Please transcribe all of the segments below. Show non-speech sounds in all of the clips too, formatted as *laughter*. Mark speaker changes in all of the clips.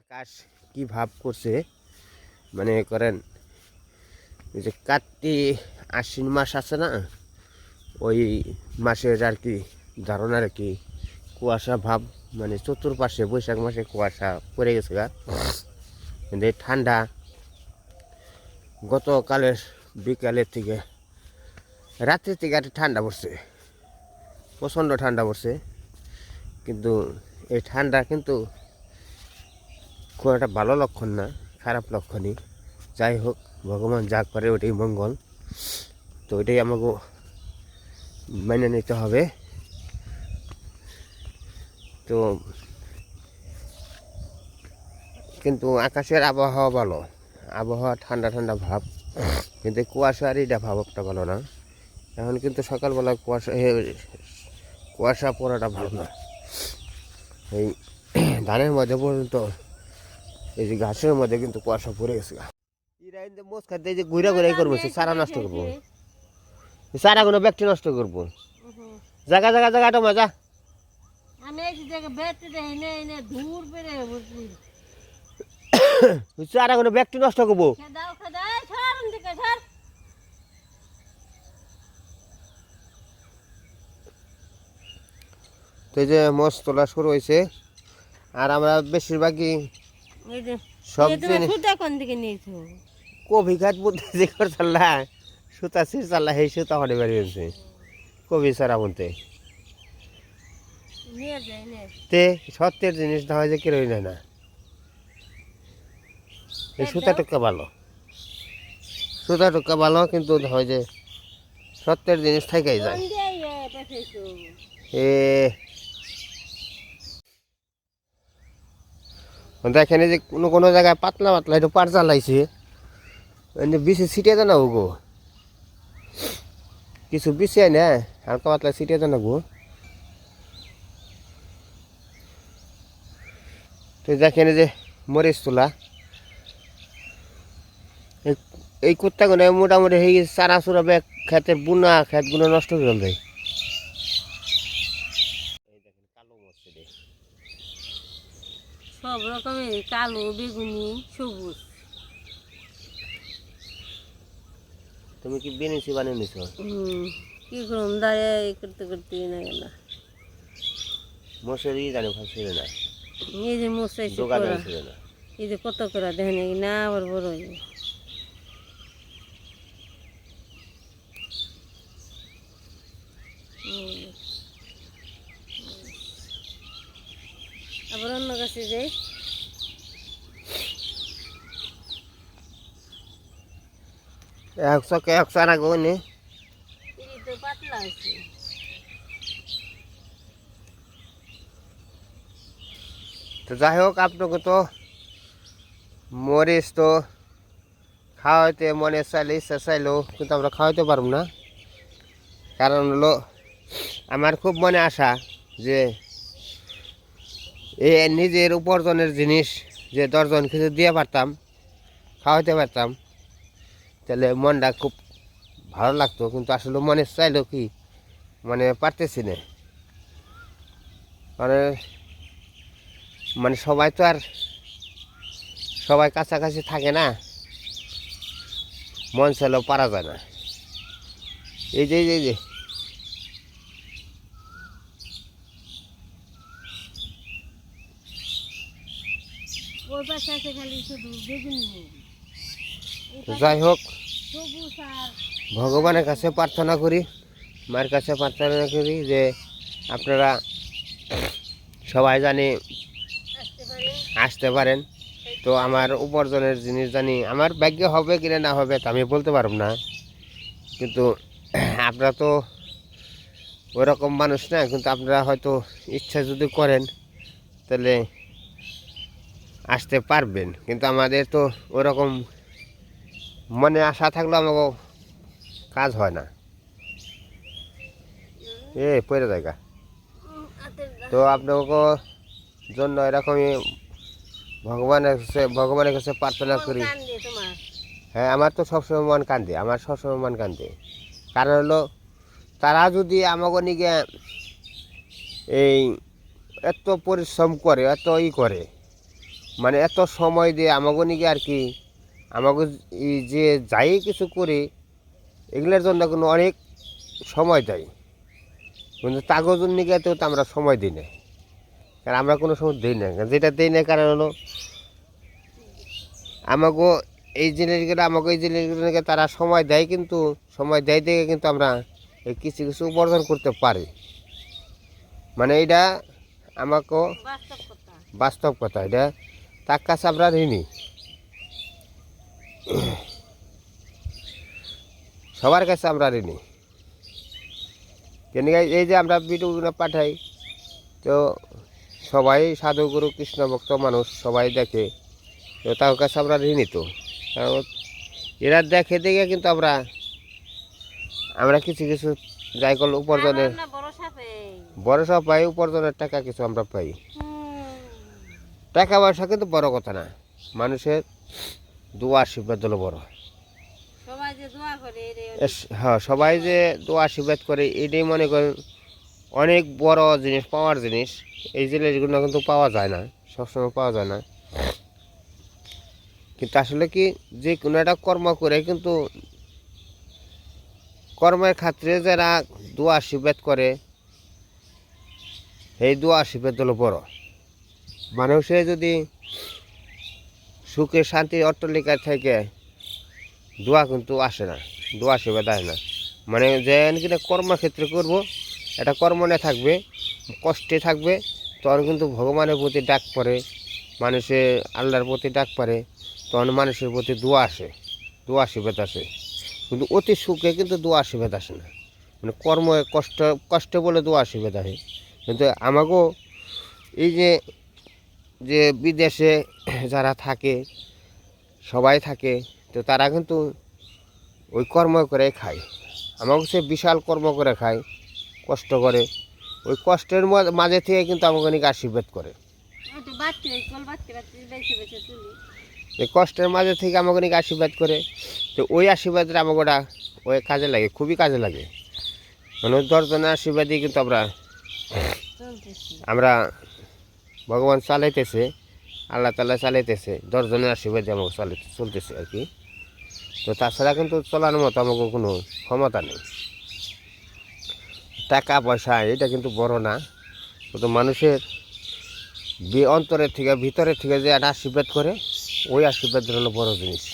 Speaker 1: আকাশ কি ভাব করছে? মানে করেন যে কার্তিক আশ্বিন মাস আছে না, ওই মাসের আর কি ধারণা আর কি, কুয়াশা ভাব মানে চতুর্পাশে, বৈশাখ মাসে কুয়াশা পড়ে গেছে গা। কিন্তু ঠান্ডা গতকালের বিকালের থেকে, রাত্রির থেকে একটা ঠান্ডা পড়ছে, প্রচণ্ড ঠান্ডা পড়ছে। কিন্তু এই ঠান্ডা কিন্তু খুব একটা ভালো লক্ষণ না, খারাপ লক্ষণই। যাই হোক, ভগবান যা করে ওটাই মঙ্গল। তো ওইটাই আমাকে মেনে নিতে হবে। তো কিন্তু আকাশের আবহাওয়া ভালো, আবহাওয়া ঠান্ডা ঠান্ডা ভাব। কিন্তু কুয়াশার এইটা ভাবটা ভালো না। এখন কিন্তু সকালবেলা কুয়াশা কুয়াশা পড়াটা ভালো না। এই ধানের মধ্যে পর্যন্ত এই যে ঘাসের মধ্যে কিন্তু কুয়াশা পড়ে গেছে কিন্তু মোজ খাতে যে ঘুরে ঘুরে করব সারা নষ্ট করব। সারা কোনো ব্যক্তি নষ্ট করব। জায়গা জায়গা জায়গাটা মজা সারা কোনো ব্যক্তি নষ্ট করব। তো যে মোষ তোলা শুরু হয়েছে। আর আমরা বেশিরভাগই
Speaker 2: যে
Speaker 1: সব
Speaker 2: এই তুমি
Speaker 1: জিনিস
Speaker 2: সুতা কোন দিকে নিয়েছো?
Speaker 1: কবি বুদ্ধি যে করে চাল্লা সুতা সির চাল্লা সেই সুতা হনে বেরিয়েছে কবি সারা বলতে।
Speaker 2: নে
Speaker 1: তে সত্যের জিনিস না হয় যে কেরোই নেয় না। এই সুতা টুকা ভালো? সুতা টুকা ভালো কিন্তু হয় যে সত্যের জিনিস থেকেই যায়।
Speaker 2: এ পাঠাইছো
Speaker 1: এ দেখেন যে কোনো কোনো জায়গায় পাতলা পাতলা একটু পার চালাইছে এমনি বেশি ছিটিয়ে দেয় না গো। কিছু বিছিয়ে না হালকা পাতলা ছিটিয়ে দেয় না গো। তো দেখেন যে মরিচ তোলা। এই- কুত্তাগুলো মোটামুটি গেছে চারা চুরা খেতে, বুনা খেতগুলো নষ্ট করে দেয় এই দেখেন কালো মরছে রে
Speaker 2: সব রকমের কালো বেগুনি সবুজ।
Speaker 1: তুমি কি বেনিসি বানিয়ে নিছো?
Speaker 2: হুম কি করুন দাঁড়িয়ে করতে করতে না। গেল
Speaker 1: মশারি জানে ফাঁসছিল না।
Speaker 2: এই যে মশাই
Speaker 1: দোকান ছিল না।
Speaker 2: এই যে কত করে দেখেন না আবার বড় হয়ে আবার অন্য কাছে যাই।
Speaker 1: একশো কে একশো না গো নে।
Speaker 2: তো
Speaker 1: যাই হোক, আপনাকে তো মরিচ তো খাওয়াইতে মনে চাইলে, ইচ্ছা চাইলেও কিন্তু আমরা খাওয়াইতে পারব না। কারণ হলো, আমার খুব মনে আশা যে এ নিজের উপার্জনের জিনিস যে দশজন কিছু দিয়ে পারতাম, খাওয়াইতে পারতাম। তাহলে মনটা খুব ভালো লাগতো কিন্তু আসলে মনে চাইলো কি মানে পারতেছি না। মানে মানে সবাই তো আর সবাই কাছাকাছি থাকে না। মন চাইলেও পারা যায় না। এই যে এই যে,
Speaker 2: ওই পাশে আছে খালি শুধু বেগুনি
Speaker 1: যাই হোক ভগবানের কাছে প্রার্থনা করি মায়ের কাছে প্রার্থনা করি যে আপনারা সবাই জানি
Speaker 2: আসতে
Speaker 1: পারেন। তো আমার উপার্জনের জিনিস জানি আমার ভাগ্যে হবে কিনা না হবে তা আমি বলতে পারব না। কিন্তু আপনারা তো ওরকম মানুষ না কিন্তু আপনারা হয়তো ইচ্ছা যদি করেন তাহলে আসতে পারবেন। কিন্তু আমাদের তো ওরকম মনে আশা থাকলেও আমাকে কাজ হয় না। এ, পড়ে জায়গা। তো আপনাকে জন্য এরকমই ভগবানের কাছে ভগবানের কাছে প্রার্থনা করি। হ্যাঁ আমার তো সবসময় মন কান্দে, আমার সবসময় মন কান্দে। কারণ হলো, তারা যদি আমাকে নিকে এই এত পরিশ্রম করে, এত ই করে মানে এত সময় দিয়ে আমাকে নিকে আর কি আমাকে এই যে যাই কিছু করি এগুলোর জন্য কোনো অনেক সময় দেয়। কিন্তু কাগজের নিকে তো আমরা সময় দিই না। কারণ আমরা কোনো সময় দিই না। যেটা দিই না কারণ হলো আমাকে এই জিনিসগুলো আমাকে এই জিনিসগুলোকে তারা সময় দেয় কিন্তু সময় দেয় দেখে কিন্তু আমরা এই কিছু কিছু উপার্জন করতে পারি। মানে এটা আমাকে
Speaker 2: বাস্তব কথা।
Speaker 1: এটা তার কাছে আমরা ঋণী। সবার কাছে আমরা ঋণী। কেন এই যে আমরা ভিডিওগুলো পাঠাই তো সবাই সাধু গুরু কৃষ্ণ ভক্ত মানুষ সবাই দেখে তো তার কাছে আমরা ঋণী তো। কারণ এরা দেখে দেখে কিন্তু আমরা আমরা কিছু কিছু যাই করলে উপার্জনের
Speaker 2: ভরসা
Speaker 1: বড় সব পাই উপার্জনের টাকা কিছু আমরা পাই। টাকা পয়সা কিন্তু বড় কথা না। মানুষের দোয়া আশীর্বাদ হলো বড় হ্যাঁ। সবাই যে দোয়া আশীর্বাদ করে এটাই মনে করেন অনেক বড় জিনিস পাওয়ার জিনিস। এই জিনিসগুলো কিন্তু পাওয়া যায় না সবসময় পাওয়া যায় না। কিন্তু আসলে কি যে কোনো একটা কর্ম করে কিন্তু কর্মের ক্ষেত্রে যারা দোয়া আশীর্বাদ করে এই দোয়া আশীর্বাদ হলো বড়। মানুষে যদি সুখে শান্তি অট্টলিকার থেকে দোয়া কিন্তু আসে না, দোয়া আশীর্বাদ আসে না। মানে যে কিনা কর্মক্ষেত্রে করব, এটা কর্ম না থাকবে, কষ্টে থাকবে, তখন কিন্তু ভগবানের প্রতি ডাক পড়ে, মানুষের আল্লাহর প্রতি ডাক পড়ে, তখন মানুষের প্রতি দোয়া আসে, দোয়া আশীর্বাদ আসে। কিন্তু অতি সুখে কিন্তু দোয়া আশীর্বাদ আসে না। মানে কর্ম কষ্ট কষ্ট বলে দোয়া আশীর্বাদ আসে কিন্তু আমাকেও এই যে যে বিদেশে যারা থাকে সবাই থাকে তো তারা কিন্তু ওই কর্ম করে খায়। আমাকে সে বিশাল কর্ম করে খায় কষ্ট করে। ওই কষ্টের মাঝে থেকে কিন্তু আমাকে অনেক আশীর্বাদ করে। কষ্টের মাঝে থেকে আমাকে অনেক আশীর্বাদ করে তো ওই আশীর্বাদটা আমাকে ওটা ওই কাজে লাগে খুবই কাজে লাগে। মানে দশজনের আশীর্বাদই কিন্তু আমরা আমরা ভগবান চালাইতেছে, আল্লাহ তালা চালাইতেছে, দশজনের আশীর্বাদে আমাকে চালাইতে চলতেছে আর কি। তো তাছাড়া কিন্তু চলার মতো আমাকে কোনো ক্ষমতা নেই। টাকা পয়সা, এটা কিন্তু বড় না। কিন্তু মানুষের অন্তরের থেকে, ভিতরের থেকে যে একটা আশীর্বাদ করে, ওই আশীর্বাদ হলো বড় জিনিস।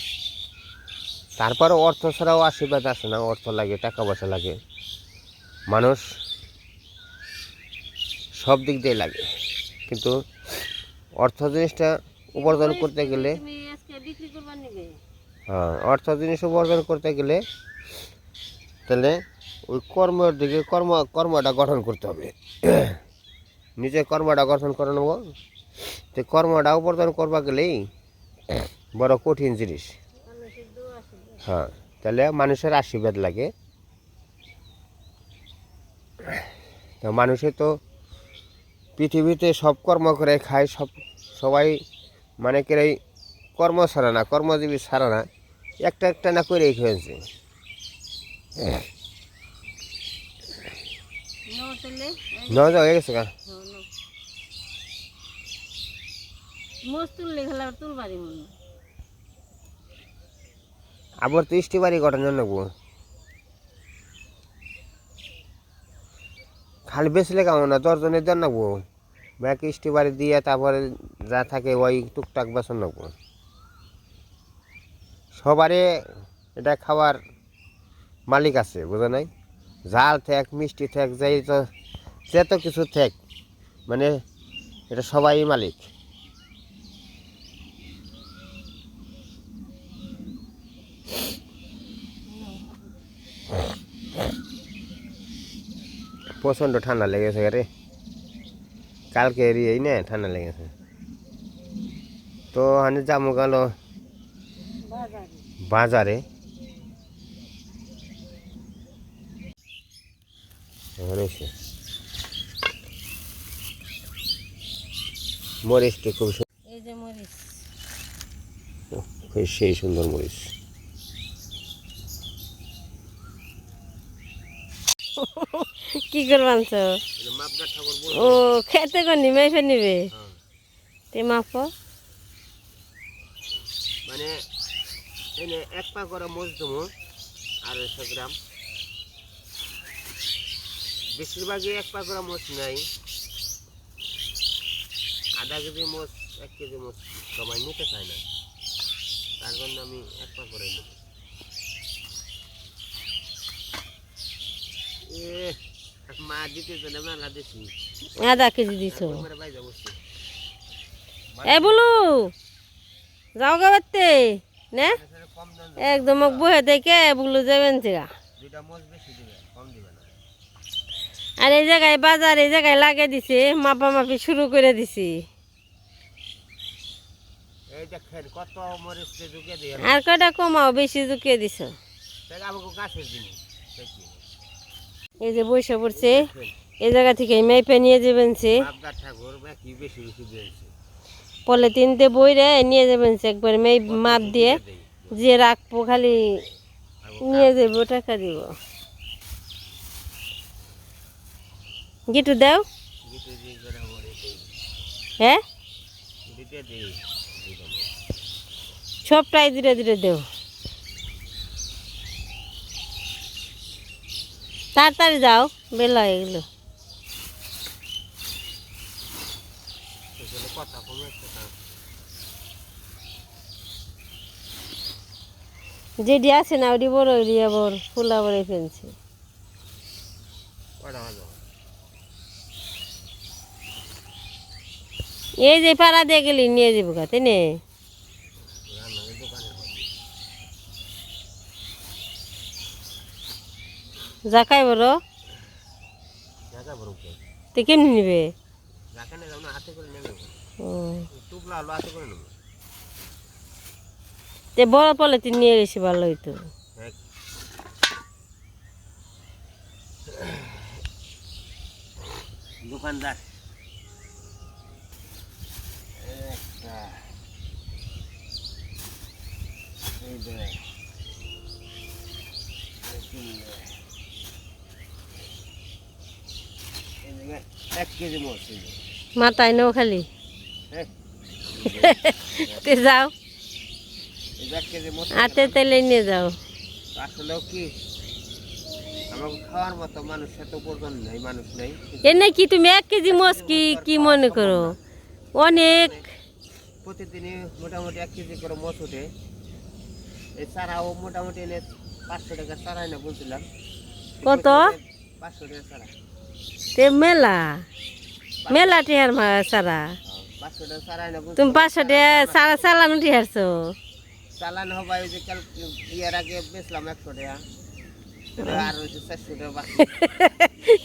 Speaker 1: তারপরে অর্থ ছাড়াও আশীর্বাদ আসে না, অর্থ লাগে, টাকা পয়সা লাগে। মানুষ সব দিক দিয়ে লাগে। কিন্তু অর্থ জিনিসটা উপার্জন করতে গেলে হ্যাঁ অর্থ জিনিস উপার্জন করতে গেলে তাহলে ওই কর্মের দিকে কর্ম কর্মটা গঠন করতে হবে। *clears throat* নিজে কর্মটা গঠন করে নেব। তো কর্মটা উপার্জন করবা গেলেই বড় কঠিন জিনিস। হ্যাঁ তাহলে মানুষের আশীর্বাদ লাগে। তো মানুষে তো পৃথিবীতে সব কর্ম করে খায় সব সবাই মানে কেরাই কর্ম ছাড়া না কর্মজীবী ছাড়া না একটা একটা না করেই খেয়েছে।
Speaker 2: নো তেলে
Speaker 1: নেওয়া হয়ে গেছে
Speaker 2: মনে
Speaker 1: আবার তো ইষ্টি বাড়ি জন্য খালি বেচলে কেমন না, দশজনের জন্য নাকবো। ব্যাগ ইষ্টি বাড়ি দিয়ে তারপরে যা থাকে ওই টুকটাক বেসন নাকবো। সবারে এটা খাওয়ার মালিক আছে, বোঝা নাই? জাল থেক, মিষ্টি থেক, যাই তো যত কিছু থেক মানে এটা সবাই মালিক। প্রচণ্ড ঠান্ডা লেগেছে রে। কালকে এই না ঠান্ডা লেগেছে। তো হানি যাব গেল
Speaker 2: বাজারে।
Speaker 1: মরিচটি খুব সেই সুন্দর মরিচ। *laughs*
Speaker 2: কি করবান ও, খেতে কর নিমাই ফের নিবে? তে মাপ
Speaker 1: মানে এনে এক পা করে মোজ দেবো আড়াইশো গ্রাম। বেশিরভাগই এক পা করে মোচ নাই। আধা কেজি মোচ এক কেজি মোচ সবাই নিতে চায় না। তার জন্য আমি এক পা করে নেব। এ
Speaker 2: আধা কেজি দিছ। এ বলু যাও গা বাড়তে না। একদম বহে দেখে বলু যাবেন
Speaker 1: না।
Speaker 2: আর এই জায়গায় বাজার এই জায়গায় লাগিয়ে দিছে মাপা মাপি শুরু করে দিছি। আর কয়টা কমাও বেশি ঢুকিয়ে দিছ।
Speaker 1: গাছের জিনিস দেখি।
Speaker 2: এই যে বৈশা পড়ছে এই জায়গা থেকে মেপে নিয়ে যাবেন সে।
Speaker 1: বাপদার ঠাকুর বা কি বেশি বেশি দিয়েছে।
Speaker 2: পলে তিনটে বই রে নিয়ে যাবেন সে একবার মেয়ে মাপ দিয়ে যে রাখব খালি নিয়ে যাব টাকা দিব। গিটু দাও। হ্যাঁ। সবটাই ধীরে ধীরে দেও। তাড়াতাড়ি যাও, বেলা হয়ে গেলো। যেটি আছে না ওটি বড় ওটি আবার ফুলা বড় ফেলছে এই যে পাড়া দিয়ে গেলি, নিয়ে যাব কাতে নে
Speaker 1: রান্নার দোকানে হবে।
Speaker 2: যা খাই বড়
Speaker 1: জায়গা বড় উঠে।
Speaker 2: তো কেমনি নিবে
Speaker 1: রাখানে যাও না, হাতে করে নেবে।
Speaker 2: ও
Speaker 1: টুকলা আলু হাতে করে নেব।
Speaker 2: তে বড় পলে তুই নিয়ে গেছি ভালো হইতো
Speaker 1: দোকানদার। এই এক কেজি মোট
Speaker 2: মাথায় নেও খালি।
Speaker 1: এই,
Speaker 2: তে যাও। হাতে তেলে নিয়ে যাও।
Speaker 1: আসলেও কি?
Speaker 2: এনে কি তুমি এক কেজি মোষ কি কি মনে করো? অনেক।
Speaker 1: প্রতিদিনই মোটামুটি এক কেজি করে মোষ ওঠে। এই চারাও মোটামুটি এনে পাঁচশো টাকা চারা এনে বলছিলাম।
Speaker 2: কত?
Speaker 1: পাঁচশো টাকা চারা।
Speaker 2: তে মেলা। মেলা টিহার মা সারা। তুমি পাঁচশো টাকা সারা চালানো টিহারছো।
Speaker 1: চালান হবা ওই যে কাল ইয়ার আগে বেচলাম একশো টাকা আর ওই যে চারশো বাকি।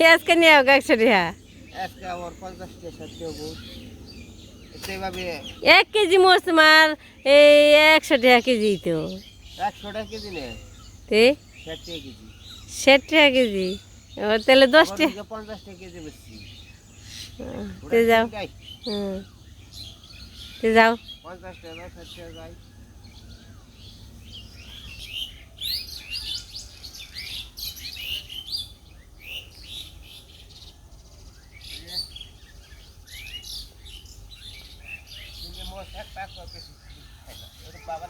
Speaker 1: *laughs*
Speaker 2: আজকে নিয়ে হোক একশো টাকা
Speaker 1: আজকে আমার পঞ্চাশ
Speaker 2: এক কেজি মোষ তোমার এই একশো টাকা কেজি তো।
Speaker 1: একশো টাকা কেজি
Speaker 2: তে?
Speaker 1: ষাট টাকা কেজি।
Speaker 2: ষাট টাকা কেজি। ও, তাহলে দশ
Speaker 1: আবার
Speaker 2: টাকা
Speaker 1: ওদিকে পঞ্চাশ টাকা কেজি বেচছি।
Speaker 2: তে যাও।
Speaker 1: যাই
Speaker 2: হুম তে যাও।
Speaker 1: পঞ্চাশ টাকা ষাট টাকা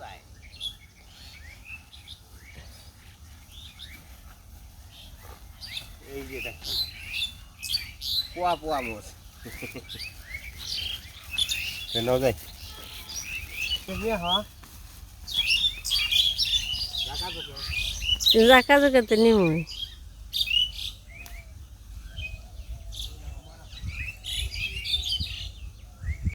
Speaker 1: যায় এই যে দেখুন পোয়া পোয়া মোষ। কেন হ্যাঁ
Speaker 2: জাকা জাকাতে নিমই।